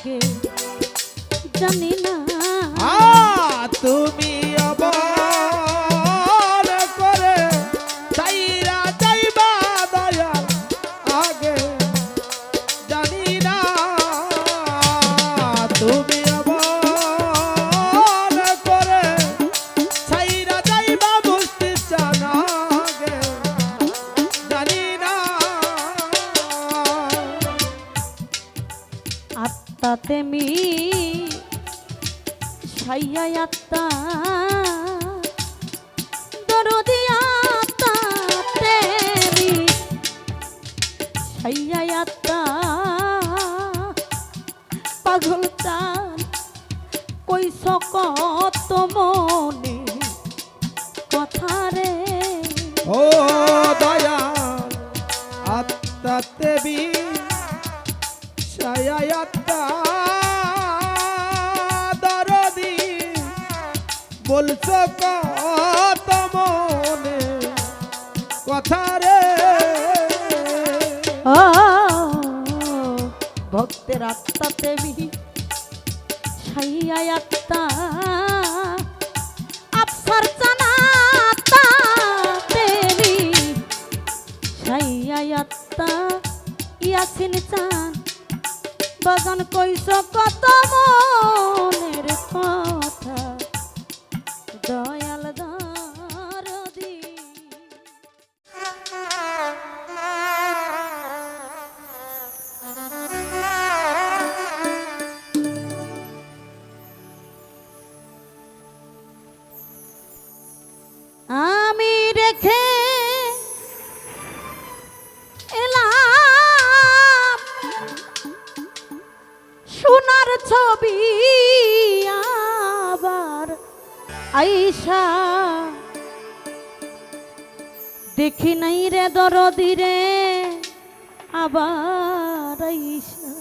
আগে জানি না আত্মাতে মি সাইয়া আত্মা, দরদি আত্মাতে মি সাইয়া আত্মা, পাগল চান কইস কত মনে কথা রে। ও দয়াল, আত্মাতে বি সায়াত্তা দরদি। বলছো কত মনে কথা রে। ভক্তের আত্মা মি সাইয়া আত্মা বাগান কইস কত মনের কথা। দয়াল দারদি। আমি আইসা, দেখি নাই রে দরদি রে, আবার আইসা।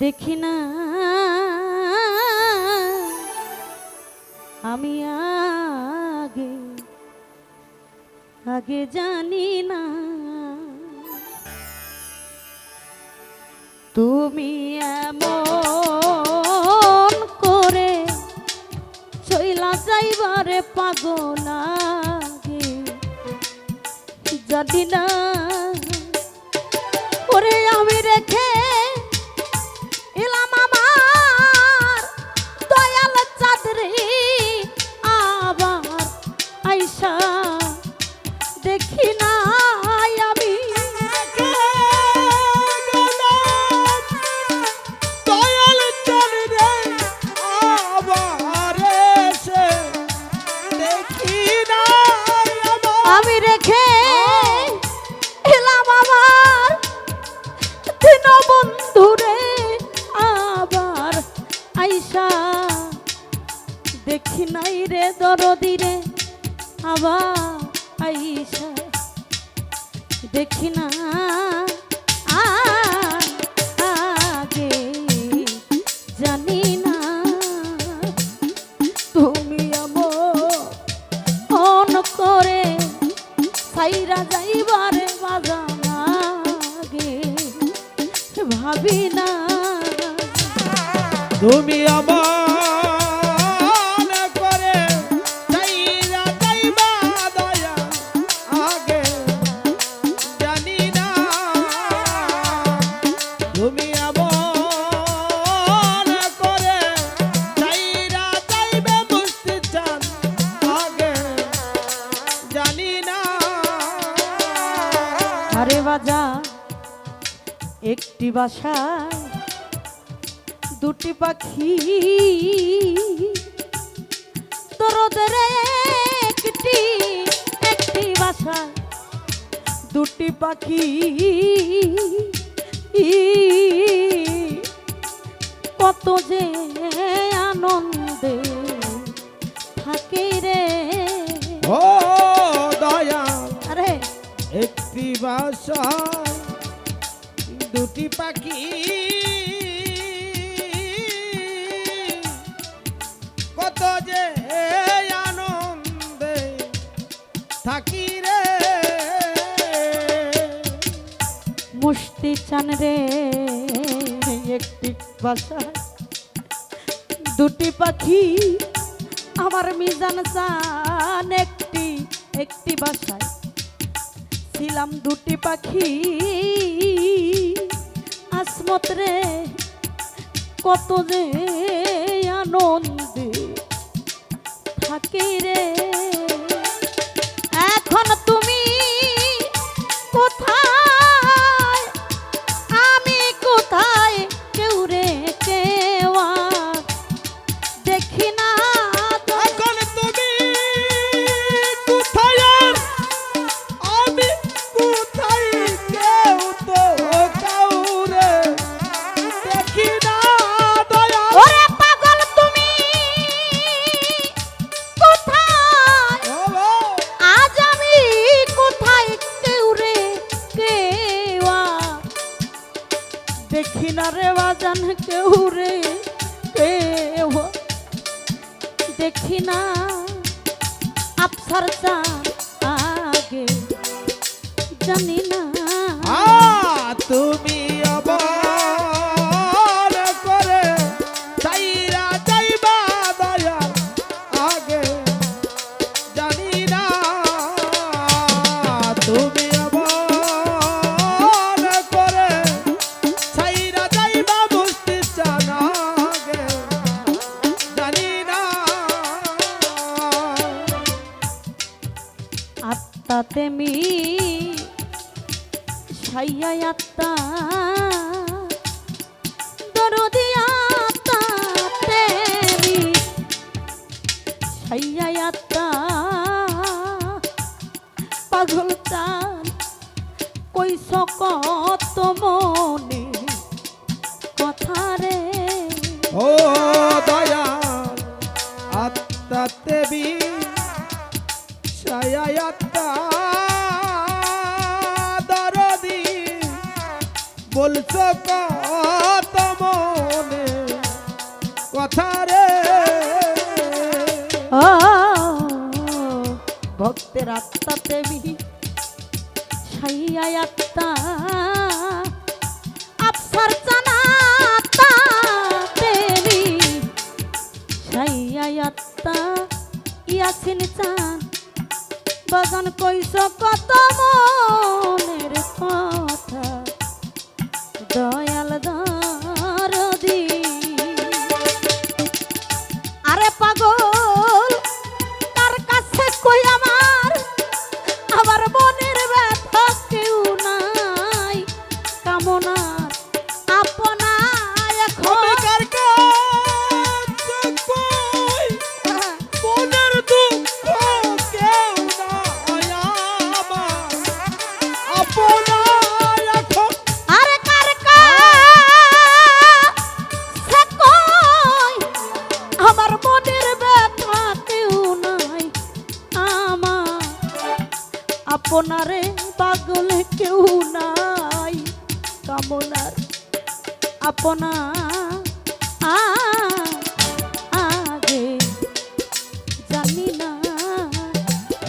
দেখি না, আমি আগে আগে জানি না। তুমি এমন যাইবারে পাগল আগে যদি না। ওরে আমি রেখে আমি রেখে এলাম আমার বন্ধুরে আবার আইসা। দেখি নাই রে দরদি রে, আবার আইসা। দেখি না একটি বাসা দুটি পাখি। তোরদের একটি একটি বাসায় দুটি পাখি। কত পাখি। কত যে আনন্দে থাকি রে। মুষ্টি চান রে, একটি বাসায়। দুটি পাখি, আমার মিজান চান, একটি একটি বাসায়। ছিলাম দুটি পাখি। আসমত রে কত যে আনন্দে থাকি রে। পাগল চান কই সকত মনে কথা রে। ও দয়াল আত্মাতে বি সায়াত্তা দরদি বলছো মনে কথা রে? ভক্তের আত্মা দেবী সাইয়া আত্মা, আফসার জানা আত্মা দেবী সাইয়া আত্মা, ইয়াসিন চান বাগান কইস কত মনের কথা। দয়াল দরদি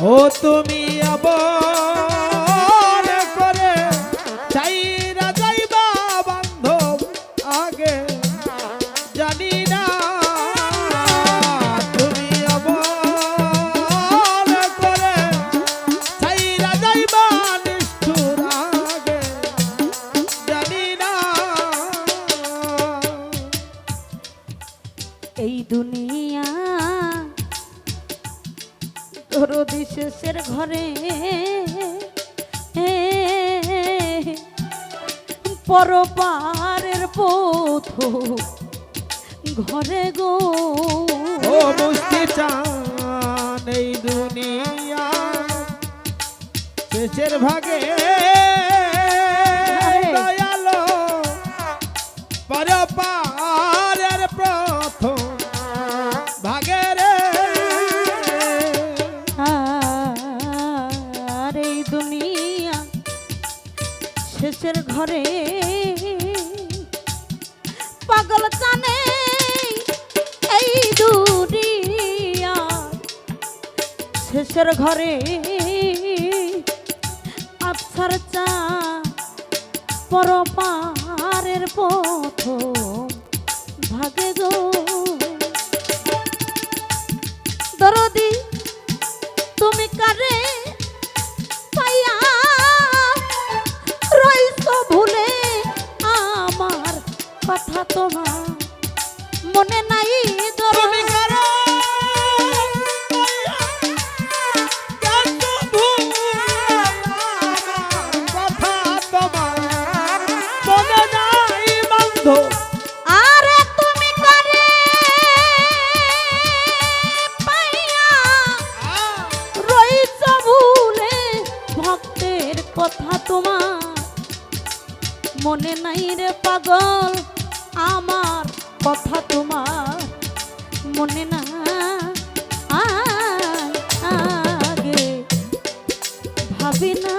ও তুমি আবার করে চাইরা যাইবা বান্ধব আগে, জানি না তুমি আবার করে চাইরা যাইবা নিষ্ঠুর আগে, জানি না। এই দুনিয়া দরদি শেষের ঘরে। পরপারের পথ ঘরে গো। ও মুস্তি চান এই দুনিয়া শেষের ভাগে দয়ালো পরপারের মানুষের ঘরে আফসার চা পরপারের পথ ভাগে গো। দরদি, তুমি কারে ভুলে? আমার কথা তোমার মনে নাই দরদি। তোমার মনে না আগে ভাবি না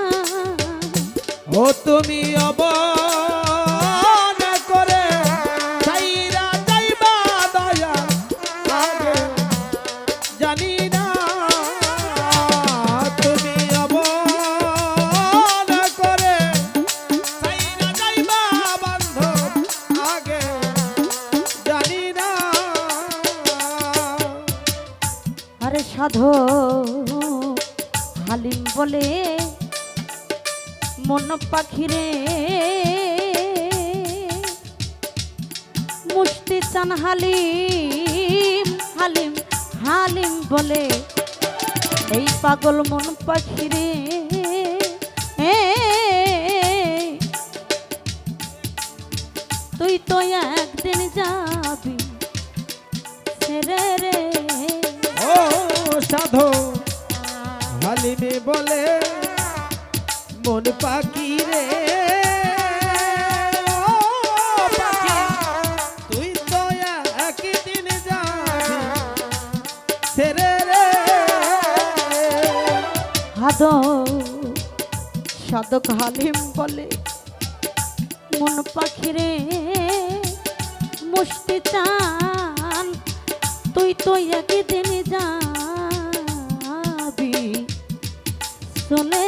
ও তুমি আবার সাধু হালিম বলে, মন পাখিরে মুষ্টি চান হালিম হালিম হালিম বলে, এই পাগল মন পাখিরে সাধক সাধক হালিম বলে মন পাখিরে মুষ্টি চান তুই তো একদিন যাবি। শুনে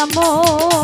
নমো